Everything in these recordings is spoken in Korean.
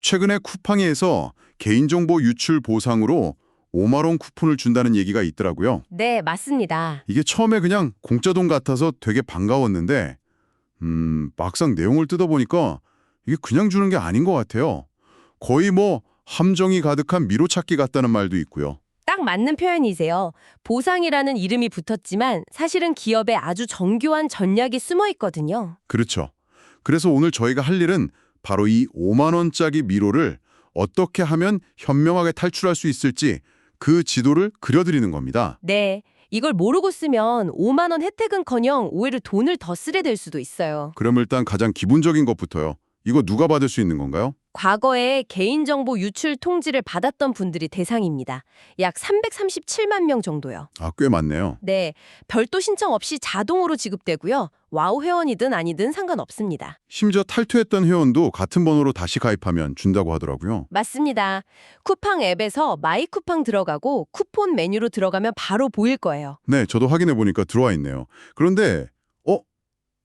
최근에 쿠팡에서 개인정보 유출 보상으로 5만 원 쿠폰을 준다는 얘기가 있더라고요. 네, 맞습니다. 이게 처음에 그냥 공짜 돈 같아서 되게 반가웠는데 음, 막상 내용을 뜯어보니까 이게 그냥 주는 게 아닌 것 같아요. 거의 뭐 함정이 가득한 미로찾기 같다는 말도 있고요. 딱 맞는 표현이세요. 보상이라는 이름이 붙었지만 사실은 기업에 아주 정교한 전략이 숨어 있거든요. 그렇죠. 그래서 오늘 저희가 할 일은 바로 이 5만 원짜리 미로를 어떻게 하면 현명하게 탈출할 수 있을지 그 지도를 그려드리는 겁니다. 네, 이걸 모르고 쓰면 5만 원 혜택은커녕 오히려 돈을 더 쓰게 될 수도 있어요. 그럼 일단 가장 기본적인 것부터요. 이거 누가 받을 수 있는 건가요? 과거에 개인정보 유출 통지를 받았던 분들이 대상입니다. 약 337만 명 정도요. 아, 꽤 많네요. 네, 별도 신청 없이 자동으로 지급되고요. 와우 회원이든 아니든 상관없습니다. 심지어 탈퇴했던 회원도 같은 번호로 다시 가입하면 준다고 하더라고요. 맞습니다. 쿠팡 앱에서 마이 쿠팡 들어가고 쿠폰 메뉴로 들어가면 바로 보일 거예요. 네, 저도 확인해 보니까 들어와 있네요. 그런데 어?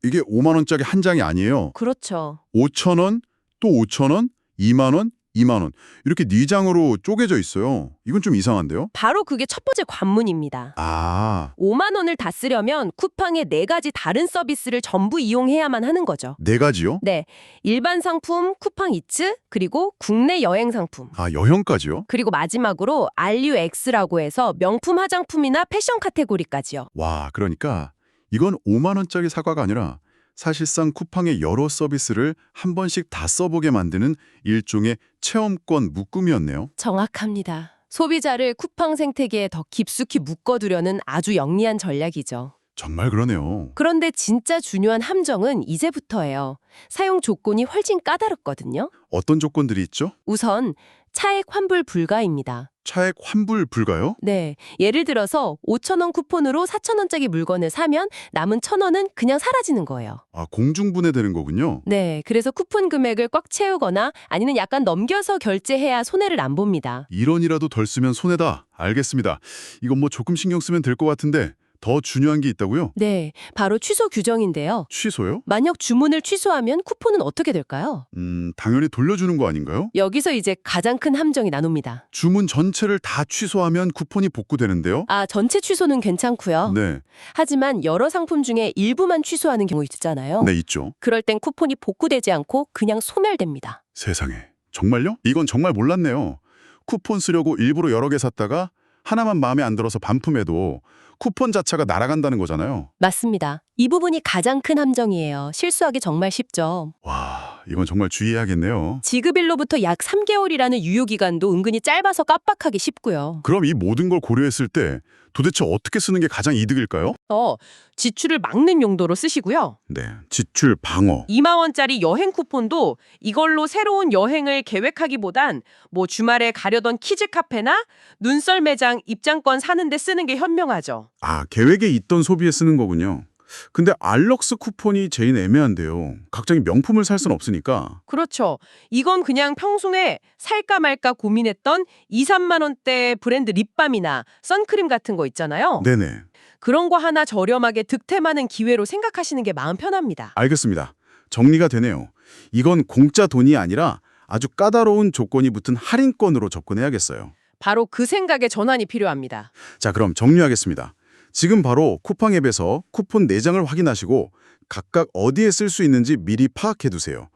이게 5만 원짜리 한 장이 아니에요. 그렇죠. 5천 원, 또 5천 원, 2만 원, 2만 원. 이렇게 네 장으로 쪼개져 있어요. 이건 좀 이상한데요? 바로 그게 첫 번째 관문입니다. 아, 5만 원을 다 쓰려면 쿠팡의 네 가지 다른 서비스를 전부 이용해야만 하는 거죠. 네 가지요? 네, 일반 상품 쿠팡 이츠 그리고 국내 여행 상품 아, 여형까지요? 그리고 마지막으로 RUX라고 해서 명품 화장품이나 패션 카테고리까지요. 와, 그러니까 이건 5만 원짜리 사과가 아니라 사실상 쿠팡의 여러 서비스를 한 번씩 다 써보게 만드는 일종의 체험권 묶음이었네요. 정확합니다. 소비자를 쿠팡 생태계에 더 깊숙이 묶어두려는 아주 영리한 전략이죠. 정말 그러네요. 그런데 진짜 중요한 함정은 이제부터예요. 사용 조건이 훨씬 까다롭거든요. 어떤 조건들이 있죠? 우선 차액 환불 불가입니다. 차액 환불 불가요? 네, 예를 들어서 5,000원 쿠폰으로 4,000원짜리 물건을 사면 남은 1,000원은 그냥 사라지는 거예요. 아, 공중분해되는 거군요. 네, 그래서 쿠폰 금액을 꽉 채우거나 아니면 약간 넘겨서 결제해야 손해를 안 봅니다. 1원이라도 덜 쓰면 손해다. 알겠습니다. 이건 뭐 조금 신경 쓰면 될 것 같은데 더 중요한 게 있다고요? 네, 바로 취소 규정인데요. 취소요? 만약 주문을 취소하면 쿠폰은 어떻게 될까요? 음, 당연히 돌려주는 거 아닌가요? 여기서 이제 가장 큰 함정이 나눕니다. 주문 전체를 다 취소하면 쿠폰이 복구되는데요? 아, 전체 취소는 괜찮고요. 네, 하지만 여러 상품 중에 일부만 취소하는 경우 있잖아요. 네 있죠. 그럴 땐 쿠폰이 복구되지 않고 그냥 소멸됩니다. 세상에. 정말요? 이건 정말 몰랐네요. 쿠폰 쓰려고 일부러 여러 개 샀다가 하나만 마음에 안 들어서 반품해도 쿠폰 자체가 날아간다는 거잖아요. 맞습니다. 이 부분이 가장 큰 함정이에요. 실수하기 정말 쉽죠. 와, 이건 정말 주의해야겠네요. 지급일로부터 약 3개월이라는 유효기간도 은근히 짧아서 깜빡하기 쉽고요. 그럼 이 모든 걸 고려했을 때 도대체 어떻게 쓰는 게 가장 이득일까요? 어, 지출을 막는 용도로 쓰시고요. 네, 지출 방어. 2만 원짜리 여행 쿠폰도 이걸로 새로운 여행을 계획하기보단 뭐 주말에 가려던 키즈 카페나 눈썰 매장 입장권 사는 데 쓰는 게 현명하죠. 아, 계획에 있던 소비에 쓰는 거군요. 근데 알럭스 쿠폰이 제일 애매한데요. 각장이 명품을 살 순 없으니까. 그렇죠. 이건 그냥 평소에 살까 말까 고민했던 2, 3만 원대 브랜드 립밤이나 선크림 같은 거 있잖아요. 네네. 그런 거 하나 저렴하게 득템하는 기회로 생각하시는 게 마음 편합니다. 알겠습니다. 정리가 되네요. 이건 공짜 돈이 아니라 아주 까다로운 조건이 붙은 할인권으로 접근해야겠어요. 바로 그 생각에 전환이 필요합니다. 자, 그럼 정리하겠습니다. 지금 바로 쿠팡 앱에서 쿠폰 4장을 확인하시고 각각 어디에 쓸 수 있는지 미리 파악해 두세요.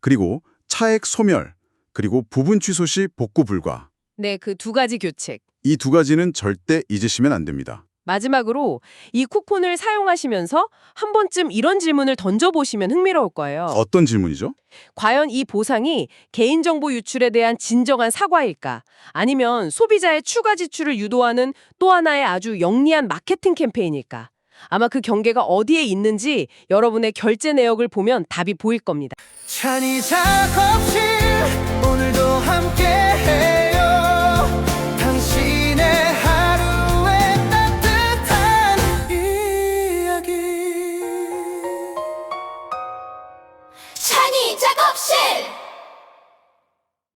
그리고 차액 소멸, 그리고 부분 취소 시 복구 불가. 네, 그 두 가지 교책. 이 두 가지는 절대 잊으시면 안 됩니다. 마지막으로 이 쿠폰을 사용하시면서 한 번쯤 이런 질문을 던져보시면 흥미로울 거예요. 어떤 질문이죠? 과연 이 보상이 개인정보 유출에 대한 진정한 사과일까? 아니면 소비자의 추가 지출을 유도하는 또 하나의 아주 영리한 마케팅 캠페인일까? 아마 그 경계가 어디에 있는지 여러분의 결제 내역을 보면 답이 보일 겁니다. 찬이 작업실 오늘도 함께해